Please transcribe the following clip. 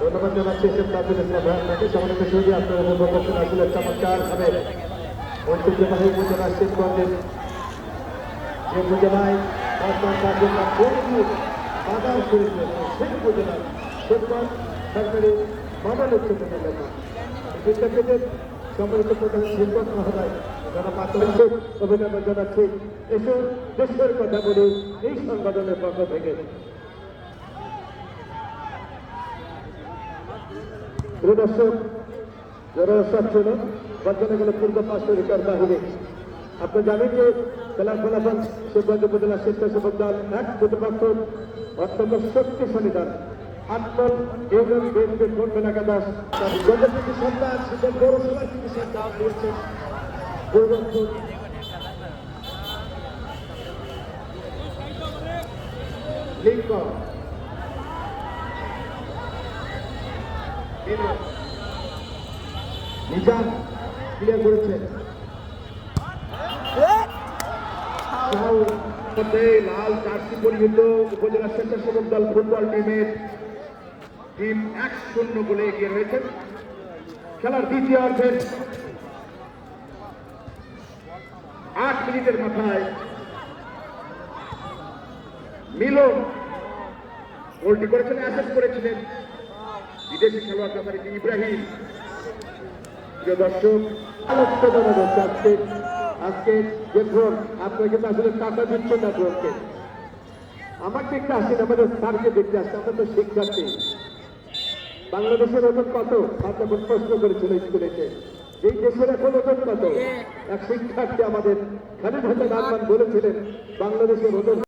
ধন্যবাদ জানাচ্ছি এসব তাদের আপনাকে সম্মানিত সৌদি আপনারা উপভোগ করছেন আসলে চমৎকার ভাবে ঐতিহ্যবাহী উপজেলা শিবগঞ্জের যে উপজেলায় বর্তমান কার্যক্রম বহুদূর বাজার করেছে, সেই উপজেলায় শিবগঞ্জ সরকারি মডেল উচ্চ বিদ্যালয় বিদ্যাপীঠের সম্মানিত প্রধান শিক্ষক মহোদয় যারা মাধ্যমিক অভিনন্দন জানাচ্ছি। এসব দেশের কথা বলি এই সংগঠনের পক্ষ থেকে। প্রিয় দর্শক, যারা ছিল বর্তমানে পূর্ব পাঁচশোরিকার বাহিরে আপনি জানেন যে খেলার ফলাফল শিবগঞ্জ উপজেলা স্বেচ্ছাসেবক দল এক প্রতিপক্ষ অত্যন্ত শক্তিশালী দল। আটদল ইউনিয়ন বিএনপির ভোট মেলাকা দাস গঞ্জের কিছু সন্তান শিবগঞ্জ পৌরসভার কিছু সন্তান দিয়েছেন গৌরবপুর লিঙ্কন। নিজাম ক্লিয়ার করতে লাল জার্সি পরিহিত উপজেলা স্বেচ্ছাসেবক দল ফুটবল টিমের টিম এক শূন্য গোলে এগিয়ে রয়েছেন খেলার দ্বিতীয় অর্ধের আট মিনিটের মাথায় মিলন গোলটি করেছেন অ্যাসেস করেছিলেন খেলোয়াড় যথারীতি ইব্রাহিম? প্রিয় দর্শক আজকে আজকে যে কিন্তু আসলে টাকা দিচ্ছে না আমার দেখতে আসেন আমাদের স্যারকে দেখতে আসছে, আমরা তো শিক্ষার্থী। বাংলাদেশের ওজন কত? আপনাকে প্রশ্ন করেছিল স্কুলেতে এই দেশের এখন ওজন কত? এক শিক্ষার্থী আমাদের খালিদ হাসান আলমান বলেছিলেন, বাংলাদেশের ওজন